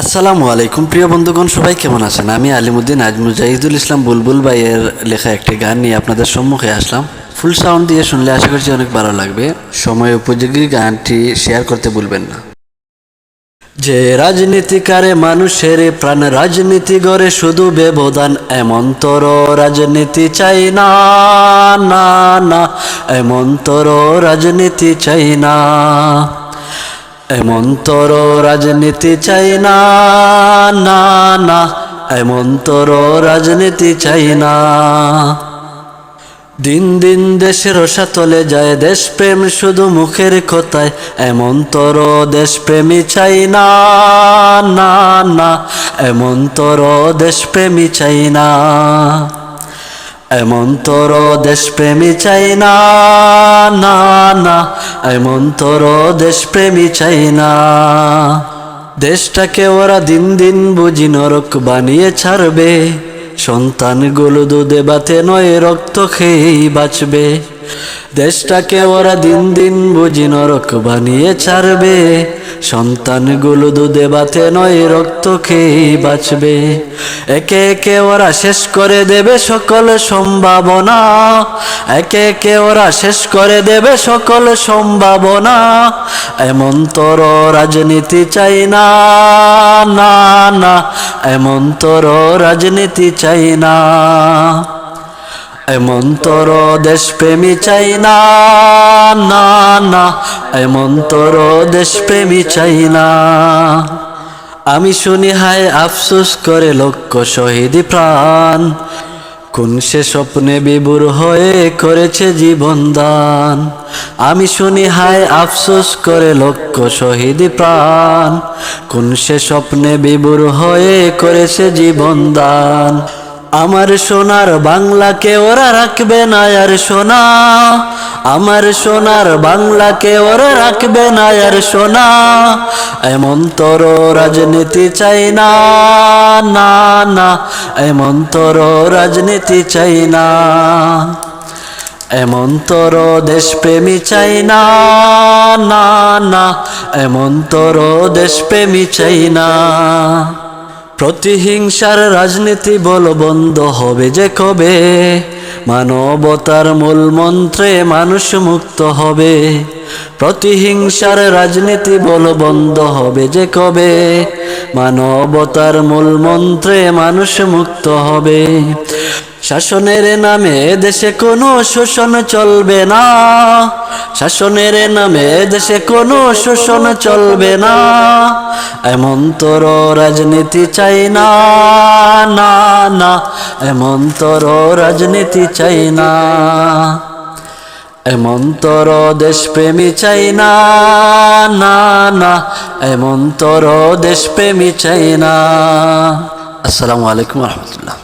আসসালামু আলাইকুম, প্রিয় বন্ধুগণ, সবাই কেমন আছেন? আমি আলিমুদ্দিন আজ মুজাহিদুল ইসলাম বুলবুল ভাইয়ের লেখা একটি গান নিয়ে আপনাদের সম্মুখে আসলাম। ফুল সাউন্ড দিয়ে শুনলে আশা করছি অনেক ভালো লাগবে। সময় উপযোগী গানটি শেয়ার করতে ভুলবেন না। যে রাজনীতিকারে মানুষের প্রাণ, রাজনীতি গড়ে শুধু ব্যবধান, এমন তর রাজনীতি চাই না না না, এমন তর রাজনীতি চাই না। এমন তর রাজনীতি চাই না না না। এমন তর রাজনীতি চাই না। দিন দিন দেশের তলে যায়, দেশপ্রেম শুধু মুখের কথায়। এমন তর দেশপ্রেমী চাই না না না। এমন তর দেশপ্রেমী চাই না। এমন তোর দেশপ্রেমী চাই না না না। এমন তোর দেশপ্রেমী চাই না। দেশটাকে ওরা দিন দিন বুঝি নরক বানিয়ে ছাড়বে। সন্তানগুলো দুধে বাতে নয় রক্ত খেয়েই বাঁচবে। দেশটাকে ওরা দিন দিন বুঝি নরক বানিয়ে ছাড়বে। সন্তানগুলো দুধে বাতে নয়, রক্ত খেয়েই বাঁচবে। একে একে ওরা শেষ করে দেবে সকল সম্ভাবনা। একে একে ওরা শেষ করে দেবে সকল সম্ভাবনা। এমন তোর রাজনীতি চাই না না না। এমন তোর রাজনীতি চাই না। এমন তোর দেশপ্রেমী চাই না না না। এমন তোর দেশপ্রেমী চাই না। আমি শুনি, হায় আফসোস করে লক্ষ শহীদ প্রাণ। কোন সে স্বপ্নে বিবুর হয়ে করেছে জীবন দান? আমি শুনি, হায় আফসোস করে লক্ষ শহীদ প্রাণ। কোন সে স্বপ্নে বিবুর হয়ে করেছে জীবন দান? আমার সোনার বাংলাকে ওরা রাখবে না আর সোনা। আমার সোনার বাংলাকে ওরা রাখবে না আর সোনা। এমন তোর রাজনীতি চাই না না না। এমন তোর রাজনীতি চাই না। এমন তোর দেশপ্রেমী চাই না না না। এমন তোর দেশপ্রেমী চাই না। প্রতিহিংসার রাজনীতি বল বন্ধ হবে যে কবে? মানবতার মূল মন্ত্রে মানুষ মুক্ত হবে। প্রতিহিংসার রাজনীতি বল বন্ধ হবে যে কবে? মানবতার মূল মন্ত্রে মানুষ মুক্ত হবে। শাসনের নামে দেশে কোনো শোষণ চলবে না। শাসনের নামে দেশে কোনো শোষণ চলবে না। এমন তোর রাজনীতি চাই না না না। এমন তোর রাজনীতি চাই না। এমন তোর দেশপ্রেমী চাই না না না। এমন তোর দেশপ্রেমী চাই না। আসসালামু আলাইকুম রহমতুল্লাহ।